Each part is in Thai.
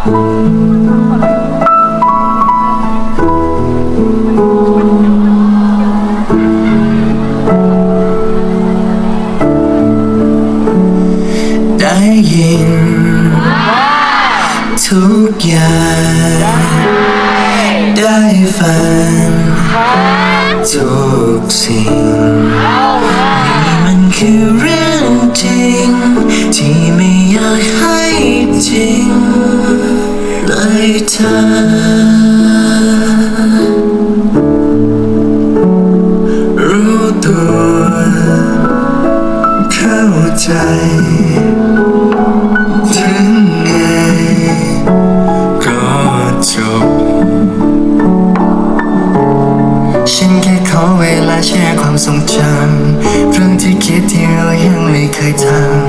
ได้ยินทุกอย่างได้ฟังทุกสิ่งนี่มันคือเรื่องจริงที่ไม่ รู้ตัว เข้าใจ ถึงไงก็จบ ฉันแค่ขอเวลาแชร์ความทรงจำเรื่องที่คิดที่เรายังไม่เคยท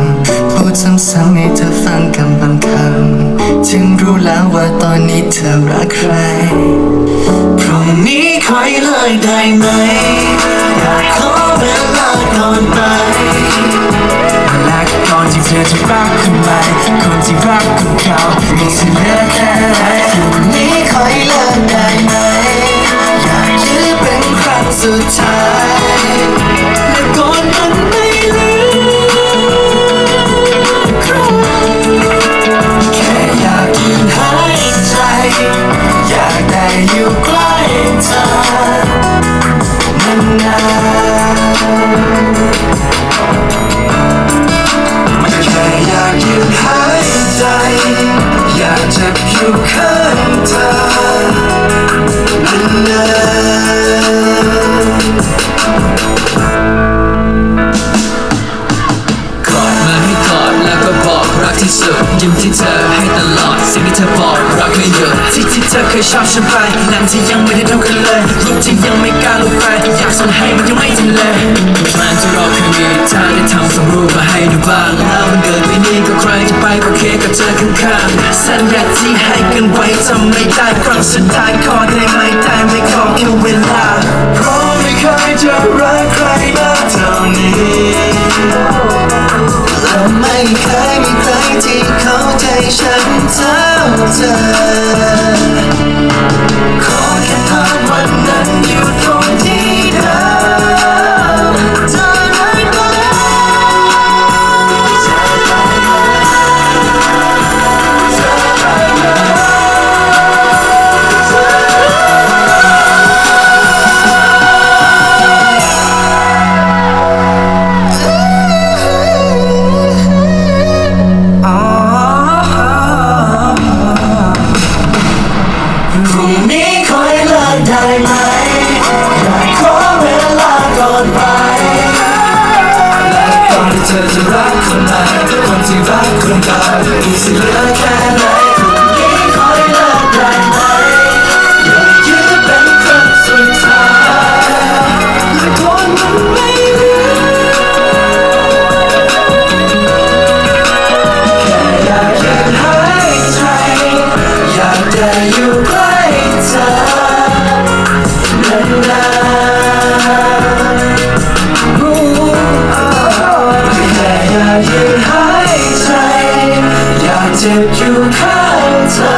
ำ พูดซ้ำๆให้เธอฟังคำบางคำ ถึงรู้แล้วว่าตอนนี้เธอรักใคร พรุ่งนี้คอยเลยได้ไหมอยากขอเวลาก่อนไปและก่อนที่เธอจะรักคนใหม่คนที่รักของเขามีสิทธิ์เหลือแค่ไหนพรุ่งนี้คอยเลิกได้ไหมอยากยื้อเป็นครั้งสุดท้าย ที่สุดยิ้มที่เธอให้ตลอดสิ่งที่เธอบอกรักไม่หยุดที่ที่เธอเคยชอบฉันไปนั่นที่ยังไม่ได้ทำกันเลยรูปที่ยังไม่กล้าลงไปอยากส่งให้มันยังไม่ทันเลยแม้จะรอคืนนี้ถ้าได้ทำส่งรูปมาให้ดูบ้างแล้ววันเกิดปีนี้ก็ใครจะไปก็เคกับเธอข้างสัญญาที่ให้กันไว้ทำไม่ได้ครั้งสุดท้ายขอได้ไหมได้ไม่ขอ ฉันเท่าเธอ ธอจะรักคนใหนคนที่รักคนเก่ามีสิทธิ์เหลือแค่ไหน เจ็บอยู่ข้างเธอ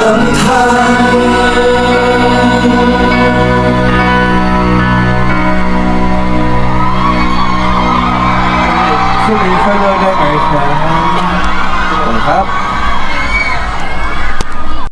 ลำพังช่วงนี้ช่วยเลิกได้ไหมครับขอบคุณครับ